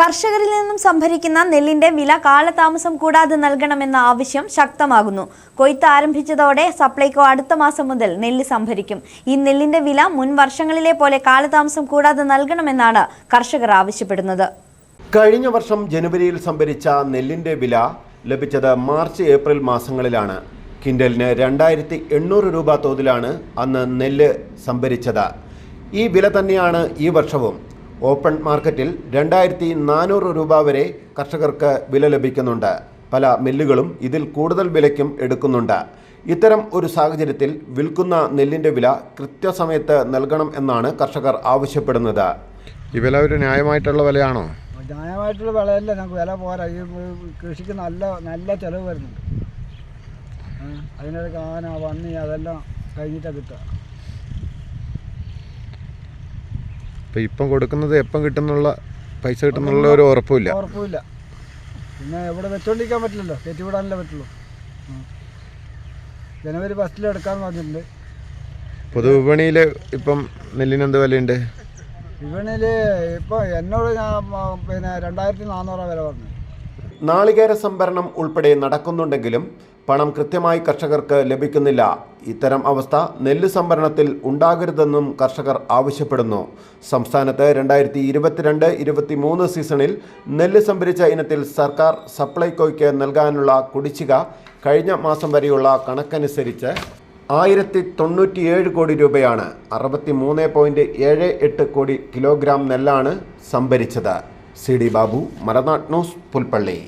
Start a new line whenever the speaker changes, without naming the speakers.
കർഷകരിൽ നിന്നും സംഭരിക്കുന്ന നെല്ലിന്റെ വില കാലതാമസം കൂടാതെ നൽകണമെന്ന ആവശ്യം ശക്തമാകുന്നു. കൊയ്ത്ത് ആരംഭിച്ചതോടെ സപ്ലൈകോ അടുത്ത മാസം മുതൽ നെല്ല് സംഭരിക്കും. ഈ നെല്ലിന്റെ വില മുൻ വർഷങ്ങളിലെ പോലെ കാലതാമസം കൂടാതെ നൽകണമെന്നാണ് കർഷകർ ആവശ്യപ്പെടുന്നത്.
കഴിഞ്ഞ വർഷം ജനുവരിയിൽ സംഭരിച്ച നെല്ലിന്റെ വില ലഭിച്ചത് മാർച്ച് ഏപ്രിൽ മാസങ്ങളിലാണ്. കിൻഡലിന് രണ്ടായിരത്തി എണ്ണൂറ് രൂപ തോതിലാണ് അന്ന് നെല്ല് സംഭരിച്ചത്. ഈ വില തന്നെയാണ് ഈ വർഷവും. ഓപ്പൺ മാർക്കറ്റിൽ രണ്ടായിരത്തി നാനൂറ് രൂപ വരെ കർഷകർക്ക് വില ലഭിക്കുന്നുണ്ട്. പല മില്ലുകളും ഇതിൽ കൂടുതൽ വിലയ്ക്കും എടുക്കുന്നുണ്ട്. ഇത്തരം ഒരു സാഹചര്യത്തിൽ വിൽക്കുന്ന നെല്ലിന്റെ വില കൃത്യസമയത്ത് നൽകണം എന്നാണ് കർഷകർ ആവശ്യപ്പെടുന്നത്.
ഈ വില ഒരു ന്യായമായിട്ടുള്ള വിലയാണോ?
ന്യായമായിട്ടുള്ള വിലയല്ല. ഞങ്ങൾക്ക് വില പോരാ. ഈ കൃഷിക്ക് നല്ല നല്ല ചിലവ് വരുന്നുണ്ട്. അതിനൊരു ആന പന്നി അതെല്ലാം കഴിഞ്ഞിട്ടാണ് കിട്ടുക.
ഇപ്പം ഇപ്പം കൊടുക്കുന്നത് എപ്പം കിട്ടുന്നുള്ള പൈസ കിട്ടുന്നുള്ള ഒരു ഉറപ്പില്ല
ഉറപ്പുമില്ല. പിന്നെ ഇവിടെ വെച്ചോണ്ടിരിക്കാൻ പറ്റില്ലല്ലോ. കയറ്റിവിടാനല്ലേ പറ്റുള്ളൂ. ജനുവരി ഫസ്റ്റിൽ എടുക്കാന്ന് പറഞ്ഞിട്ടുണ്ട്.
പൊതുവിപണിയിൽ ഇപ്പം നെല്ലിന് എന്ത് വിലയുണ്ട്?
വിപണിയിൽ ഇപ്പോൾ എന്നോട് ഞാൻ പിന്നെ രണ്ടായിരത്തി നാനൂറാണ് വില പറഞ്ഞു
നാളികേര സംഭരണം ഉൾപ്പെടെ നടക്കുന്നുണ്ടെങ്കിലും പണം കൃത്യമായി കർഷകർക്ക് ലഭിക്കുന്നില്ല. ഇത്തരം അവസ്ഥ നെല്ല് സംഭരണത്തിൽ ഉണ്ടാകരുതെന്നും കർഷകർ ആവശ്യപ്പെടുന്നു. സംസ്ഥാനത്ത് രണ്ടായിരത്തി ഇരുപത്തിരണ്ട് ഇരുപത്തിമൂന്ന് സീസണിൽ നെല്ല് സംഭരിച്ച ഇനത്തിൽ സർക്കാർ സപ്ലൈകോയ്ക്ക് നൽകാനുള്ള കുടിശ്ശിക കഴിഞ്ഞ മാസം വരെയുള്ള കണക്കനുസരിച്ച് ആയിരത്തി തൊണ്ണൂറ്റിയേഴ് കോടി രൂപയാണ് അറുപത്തി മൂന്ന് പോയിന്റ് ഏഴ് എട്ട് കോടി കിലോഗ്രാം നെല്ലാണ് സംഭരിച്ചത്. C D Babu Maranad news Pulpally.